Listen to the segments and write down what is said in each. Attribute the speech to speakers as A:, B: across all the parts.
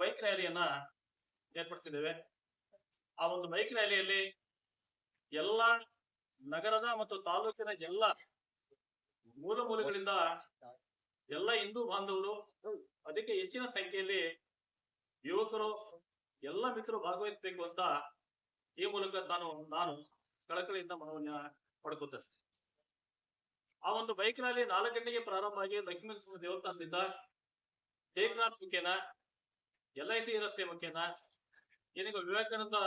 A: Bike ರ್ಯಾಲಿಯನ್ನ ಏರ್ಪಡಿಸಿದ್ದೇವೆ ಆ ಒಂದು bike ರ್ಯಾಲಿಯಲ್ಲಿ ಎಲ್ಲ ನಗರದ ಮತ್ತು ತಾಲೂಕಿನ ಎಲ್ಲ ಮೂಲ ಮೂಲೆಗಳಿಂದ ಎಲ್ಲ ಹಿಂದೂ ಬಾಂಧವರು, ಅದಕ್ಕೆ ಹೆಚ್ಚಿನ ಸಂಖ್ಯೆಯಲ್ಲಿ ಯುವಕರು, ಎಲ್ಲ ಮಿತ್ರರು ಭಾಗವಹಿಸಬೇಕು ಅಂತ ಈ ಮೂಲಕ ನಾನು ನಾನು ಕಳಕಳಿಯಿಂದ ಮನವನ್ನ ಪಡ್ಕೊತೇನೆ. ಆ ಒಂದು ಬೈಕ್ ರ್ಯಾಲಿ ನಾಲ್ಕು ಗಂಟೆಗೆ ಪ್ರಾರಂಭ ಆಗಿ ಲಕ್ಷ್ಮೀ ದೇವಸ್ಥಾನದಿಂದ ಟೇಕ್ನಾಥ್ ಮುಖೇನ ಎಲ್ ಐ ಸಿ ರಸ್ತೆ ಮುಖ್ಯನ? ಏನೀಗ ವಿವೇಕಾನಂದ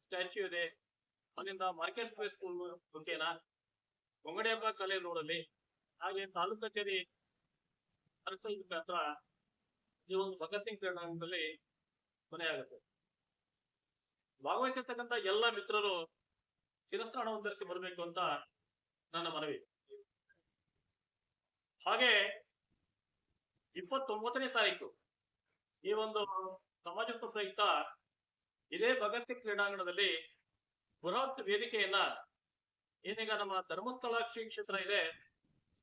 A: ಸ್ಟ್ಯಾಚ್ಯೂ ಇದೆ. ಅಲ್ಲಿಂದ ಮಾರ್ಕೆಟ್ ಸ್ಪೇಸ್ ಸ್ಕೂಲ್ ಮುಖ್ಯನ? ಒಂಗಡಿ ಕಾಲೇಜ್ ಕಲೆ ರೋಡಲ್ಲಿ. ಹಾಗೆ ತಾಲೂಕು ಕಚೇರಿ ಹತ್ರ ಈ ಒಂದು ಭಗತ್ ಸಿಂಗ್ ಕ್ರೀಡಾಂಗಣದಲ್ಲಿ ಕೊನೆಯಾಗುತ್ತೆ ಭಾಗವಹಿಸಿರ್ತಕ್ಕಂಥ ಎಲ್ಲ ಮಿತ್ರರು ಧರಿಸಿ ಬರಬೇಕು ಅಂತ ನನ್ನ ಮನವಿ. ಹಾಗೆ ಇಪ್ಪತ್ತೊಂಬತ್ತನೇ ತಾರೀಕು ಈ ಒಂದು ಸಮಾಜತ್ವ ಪ್ರಯುಕ್ತ ಇದೇ ಭಗತ್ ಕ್ರೀಡಾಂಗಣದಲ್ಲಿ ಬೃಹತ್ ವೇದಿಕೆಯನ್ನ ಏನೀಗ ನಮ್ಮ ಧರ್ಮಸ್ಥಳ ಕ್ಷೇತ್ರ ಇದೆ,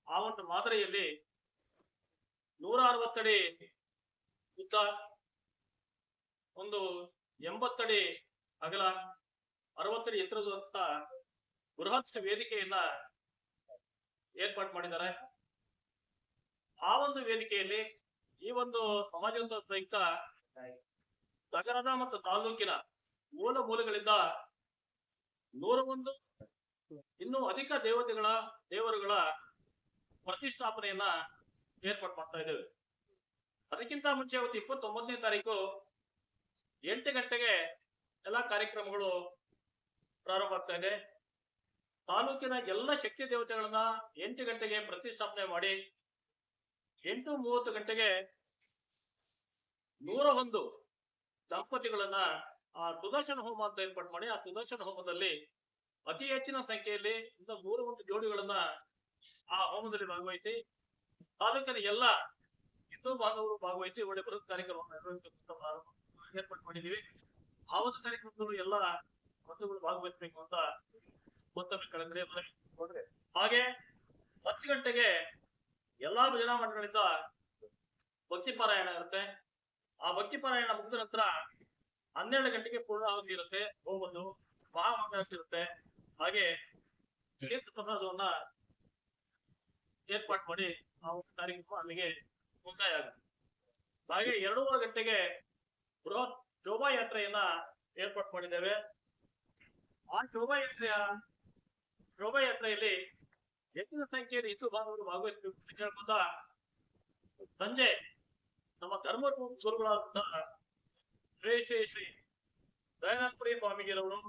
A: ಆ ಒಂದು ಮಾದರಿಯಲ್ಲಿ ನೂರ ಅರವತ್ತಡಿ ಉದ್ದ, ಒಂದು ಎಂಬತ್ತಡಿ ಅಗಲ, ಅರವತ್ತಡಿ ಎತ್ತರದಂತ ಬೃಹತ್ ವೇದಿಕೆಯನ್ನ ಏರ್ಪಾಟ್ ಮಾಡಿದ್ದಾರೆ. ಆ ಒಂದು ವೇದಿಕೆಯಲ್ಲಿ ಈ ಒಂದು ಸಮಾಜೋತ್ಸವ ಪ್ರಯುಕ್ತ ನಗರದ ಮತ್ತು ತಾಲೂಕಿನ ಮೂಲ ಮೂಲಗಳಿಂದ ನೂರ ಒಂದು, ಇನ್ನೂ ಅಧಿಕ ದೇವತೆಗಳ, ದೇವರುಗಳ ಪ್ರತಿಷ್ಠಾಪನೆಯನ್ನ ಏರ್ಪಾಟ್ ಮಾಡ್ತಾ ಇದ್ದೇವೆ. ಅದಕ್ಕಿಂತ ಮುಂಚೆ ಅವತ್ತು ಇಪ್ಪತ್ತೊಂಬತ್ತನೇ ತಾರೀಕು ಎಂಟು ಗಂಟೆಗೆ ಎಲ್ಲಾ ಕಾರ್ಯಕ್ರಮಗಳು ಪ್ರಾರಂಭ ಆಗ್ತಾ ಇದೆ. ತಾಲೂಕಿನ ಎಲ್ಲ ಶಕ್ತಿ ದೇವತೆಗಳನ್ನ ಎಂಟು ಗಂಟೆಗೆ ಪ್ರತಿಷ್ಠಾಪನೆ ಮಾಡಿ ಎಂಟು ಮೂವತ್ತು ಗಂಟೆಗೆ ನೂರ ಒಂದು ದಂಪತಿಗಳನ್ನ ಆ ಸುದರ್ಶನ ಹೋಮ ಅಂತ ಏರ್ಪಾಡು ಮಾಡಿ ಆ ಸುದರ್ಶನ ಹೋಮದಲ್ಲಿ ಅತಿ ಹೆಚ್ಚಿನ ಸಂಖ್ಯೆಯಲ್ಲಿ ನೂರ ಒಂದು ಜೋಡಿಗಳನ್ನ ಆ ಹೋಮದಲ್ಲಿ ಭಾಗವಹಿಸಿ, ತಾಲೂಕಿನ ಎಲ್ಲ ಹಿಂದೂ ಬಾಂಧವರು ಭಾಗವಹಿಸಿ ಒಳ್ಳೆ ಬೃಹತ್ ಕಾರ್ಯಕ್ರಮವನ್ನು ನಿರ್ವಹಿಸಬೇಕು ಏರ್ಪಾಡು ಮಾಡಿದ್ದೀವಿ. ಆ ಒಂದು ಕಾರ್ಯಕ್ರಮದಲ್ಲೂ ಎಲ್ಲ ಬಂಧುಗಳು ಭಾಗವಹಿಸಬೇಕು ಅಂತ ಮತ್ತೊಮ್ಮೆ ಹಾಗೆ ಹತ್ತು ಗಂಟೆಗೆ ಎಲ್ಲಾ ಭಜನಾ ಮಠಗಳಿಂದ ಭಕ್ತಿ ಪಾರಾಯಣ ಇರುತ್ತೆ. ಆ ಭಕ್ತಿ ಪಾರಾಯಣ ಮುಗಿದ ನಂತರ ಹನ್ನೆರಡು ಗಂಟೆಗೆ ಪೂರ್ಣಾವಧಿ ಇರುತ್ತೆ. ಹೋಗೋದು ಮಹಾಮಂಗಳ ಇರುತ್ತೆ. ಹಾಗೆ ತೀರ್ಥ ಪ್ರಸಾದವನ್ನ ಏರ್ಪಾಟ್ ಮಾಡಿ ಆ ಕಾರ್ಯಕ್ರಮ ಅಲ್ಲಿಗೆ ಮುಕ್ತಾಯ ಆಗುತ್ತೆ. ಹಾಗೆ ಎರಡೂವರೆ ಗಂಟೆಗೆ ಬೃಹತ್ ಶೋಭಾಯಾತ್ರೆಯನ್ನ ಏರ್ಪಾಟ್ ಮಾಡಿದ್ದೇವೆ. ಆ ಶೋಭಾಯಾತ್ರೆಯ ಶೋಭಾಯಾತ್ರೆಯಲ್ಲಿ ಹೆಚ್ಚಿನ ಸಂಖ್ಯೆಯಲ್ಲಿ ಹಿಂದೂ ಬಾಂಧವರು ಭಾಗವಹಿಸಬೇಕು. ಹೇಳ್ಕೊಂಡ ಸಂಜೆ ನಮ್ಮ ಧರ್ಮ ಗುರುಗಳಾದಂತಹ ಶ್ರೀ ಶ್ರೀ ಶ್ರೀ ದಯಾನಂದಪುರಿ ಸ್ವಾಮಿಗಿರವರು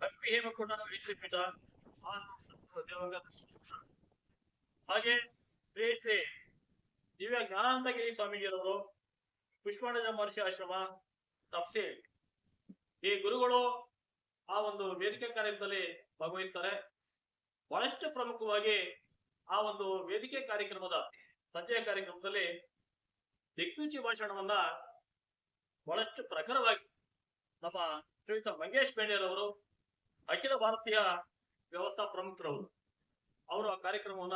A: ಕಪ್ಪಿ ಹೇಮಕೊಂಡ ದೇವಾಗ ಹಾಗೆ ಶ್ರೀ ಶ್ರೀ ದಿವ್ಯ ಜ್ಞಾನಾನಂದಗಿರಿ ಸ್ವಾಮಿಗಿರವರು ಪುಷ್ಪಾಂಡಜ ಮಹರ್ಷಿ ಆಶ್ರಮ ತಪ್ಸಿ ಈ ಗುರುಗಳು ಆ ಒಂದು ವೇದಿಕೆ ಕಾರ್ಯದಲ್ಲಿ ಭಾಗವಹಿಸ್ತಾರೆ. ಬಹಳಷ್ಟು ಪ್ರಮುಖವಾಗಿ ಆ ಒಂದು ವೇದಿಕೆ ಕಾರ್ಯಕ್ರಮದ ಸಂಜೆಯ ಕಾರ್ಯಕ್ರಮದಲ್ಲಿ ದಿಕ್ಸೂಚಿ ಭಾಷಣವನ್ನ ಬಹಳಷ್ಟು ಪ್ರಖರವಾಗಿ ನಮ್ಮ ಶ್ರೀಯುತ ಮಂಗೇಶ್ ಅವರು ಅಖಿಲ ಭಾರತೀಯ ವ್ಯವಸ್ಥಾ ಪ್ರಮುಖರವರು, ಅವರು ಆ ಕಾರ್ಯಕ್ರಮವನ್ನ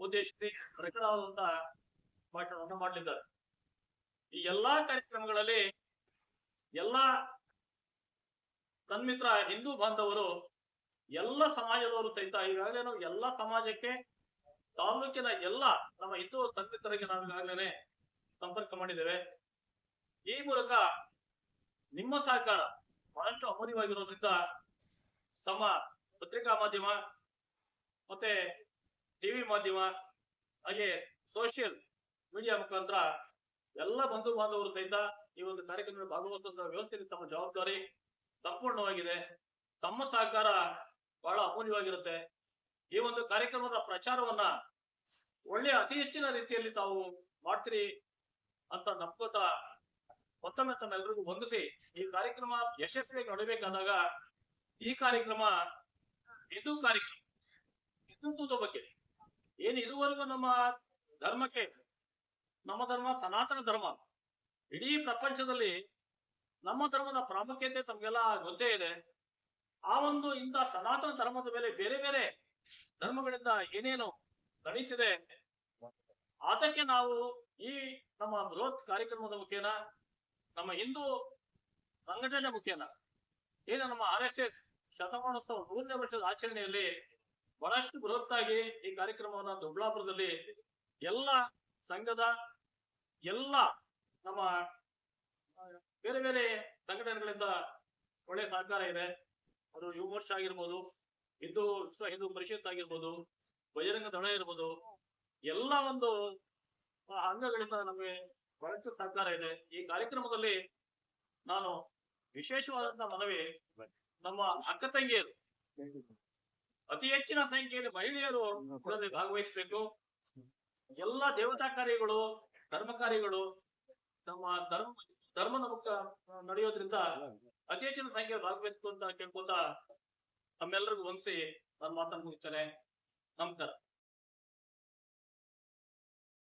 A: ಉದ್ದೇಶಿಸಿ ಪ್ರಖರವಾದಂತಹ ಭಾಷಣವನ್ನು ಮಾಡಲಿದ್ದಾರೆ. ಈ ಎಲ್ಲಾ ಕಾರ್ಯಕ್ರಮಗಳಲ್ಲಿ ಎಲ್ಲಾ ತನ್ಮಿತ್ರ ಹಿಂದೂ ಬಾಂಧವರು ಎಲ್ಲ ಸಮಾಜದವರು ಸಹಿತ ಈಗಾಗಲೇ ನಾವು ಎಲ್ಲ ಸಮಾಜಕ್ಕೆ ತಾಲೂಕಿನ ಎಲ್ಲ ನಮ್ಮ ಹಿಂದೂ ಸಂಘಿತರಿಗೆ ನಾವು ಈಗಾಗಲೇ ಸಂಪರ್ಕ ಮಾಡಿದ್ದೇವೆ. ಈ ಮೂಲಕ ನಿಮ್ಮ ಸಹಕಾರ ಬಹಳಷ್ಟು ಅಮೂಲ್ಯವಾಗಿರೋದ್ರಿಂದ ತಮ್ಮ ಪತ್ರಿಕಾ ಮಾಧ್ಯಮ ಮತ್ತೆ ಟಿವಿ ಮಾಧ್ಯಮ, ಹಾಗೆ ಸೋಷಿಯಲ್ ಮೀಡಿಯಾ ಮುಖಾಂತರ ಎಲ್ಲ ಬಂಧು ಬಾಂಧವರು ಸಹಿತ ಈ ಒಂದು ಕಾರ್ಯಕ್ರಮದಲ್ಲಿ ಭಾಗವಹಿಸುವಂತಹ ವ್ಯವಸ್ಥೆಯಲ್ಲಿ ತಮ್ಮ ಜವಾಬ್ದಾರಿ ಸಂಪೂರ್ಣವಾಗಿದೆ. ತಮ್ಮ ಸಹಕಾರ ಬಹಳ ಅಮೂಲ್ಯವಾಗಿರುತ್ತೆ. ಈ ಒಂದು ಕಾರ್ಯಕ್ರಮದ ಪ್ರಚಾರವನ್ನ ಒಳ್ಳೆಯ ಅತಿ ಹೆಚ್ಚಿನ ರೀತಿಯಲ್ಲಿ ತಾವು ಮಾಡ್ತೀರಿ ಅಂತ ನಂಬ್ಕೋತಾ ಮತ್ತೊಮ್ಮೆ ತಮ್ಮೆಲ್ಲರಿಗೂ ಹೊಂದಿಸಿ ಈ ಕಾರ್ಯಕ್ರಮ ಯಶಸ್ವಿಯಾಗಿ ನಡೆಯಬೇಕಾದಾಗ ಈ ಕಾರ್ಯಕ್ರಮ ಹಿಂದೂ ಕಾರ್ಯಕ್ರಮ ಹಿಂದುತ್ವದ ಬಗ್ಗೆ ಏನು ಇದುವರೆಗೂ ನಮ್ಮ ಧರ್ಮಕ್ಕೆ, ನಮ್ಮ ಧರ್ಮ ಸನಾತನ ಧರ್ಮ, ಇಡೀ ಪ್ರಪಂಚದಲ್ಲಿ ನಮ್ಮ ಧರ್ಮದ ಪ್ರಾಮುಖ್ಯತೆ ತಮಗೆಲ್ಲ ಗೊತ್ತೇ ಇದೆ. ಆ ಒಂದು ಇಂಥ ಸನಾತನ ಧರ್ಮದ ಮೇಲೆ ಬೇರೆ ಬೇರೆ ಧರ್ಮಗಳಿಂದ ಏನೇನು ನಡೀತಿದೆ? ಅದಕ್ಕೆ ನಾವು ಈ ನಮ್ಮ ಬೃಹತ್ ಕಾರ್ಯಕ್ರಮದ ಮುಖೇನ, ನಮ್ಮ ಹಿಂದೂ ಸಂಘಟನೆ ಮುಖೇನ, ಏನು ನಮ್ಮ ಆರ್ ಎಸ್ ಎಸ್ ಶತಮಾನೋತ್ಸವ ಮೂರನೇ ವರ್ಷದ ಆಚರಣೆಯಲ್ಲಿ ಬಹಳಷ್ಟು ಬೃಹತ್ತಾಗಿ ಈ ಕಾರ್ಯಕ್ರಮವನ್ನು ದೊಡ್ಡಾಪುರದಲ್ಲಿ ಎಲ್ಲ ಸಂಘದ ಎಲ್ಲ ನಮ್ಮ ಬೇರೆ ಬೇರೆ ಸಂಘಟನೆಗಳಿಂದ ಒಳ್ಳೆ ಸಹಕಾರ ಇದೆ. ಅದು ಯುವ ಮೋರ್ಚಾ ಆಗಿರ್ಬೋದು, ಹಿಂದೂ ವಿಶ್ವ ಹಿಂದೂ ಪರಿಷತ್ ಆಗಿರ್ಬೋದು, ಬಜರಂಗ ದಳ ಇರ್ಬೋದು, ಎಲ್ಲ ಒಂದು ಅಂಗಗಳಿಂದ ನಮಗೆ ಬಹಳಷ್ಟು ಸಹಕಾರ ಇದೆ. ಈ ಕಾರ್ಯಕ್ರಮದಲ್ಲಿ ನಾನು ವಿಶೇಷವಾದಂತ ಮನವಿ ನಮ್ಮ ಅಕ್ಕ ತಂಗಿಯರು, ಅತಿ ಹೆಚ್ಚಿನ ಸಂಖ್ಯೆಯಲ್ಲಿ ಮಹಿಳೆಯರು ಇದರಲ್ಲಿ ಭಾಗವಹಿಸಬೇಕು. ಎಲ್ಲ ದೇವತಾ ಕಾರ್ಯಗಳು, ಧರ್ಮ ಕಾರ್ಯಗಳು, ನಮ್ಮ ಧರ್ಮ ಧರ್ಮದ ಮುಕ್ತ ನಡೆಯೋದ್ರಿಂದ ಅತಿ ಹೆಚ್ಚಿನ ಸಂಖ್ಯೆಯಲ್ಲಿ ಭಾಗವಹಿಸ್ಕೊಂತ ಕೇಳ್ಕೊಂತ ಕೇಳ್ಕೊತಾ ತಮ್ಮೆಲ್ಲರಿಗೂ ವಂದಿಸಿ ನನ್ನ ಮಾತನ್ನು ಮುಗಿಸ್ತೇನೆ. ನಮಸ್ಕಾರ.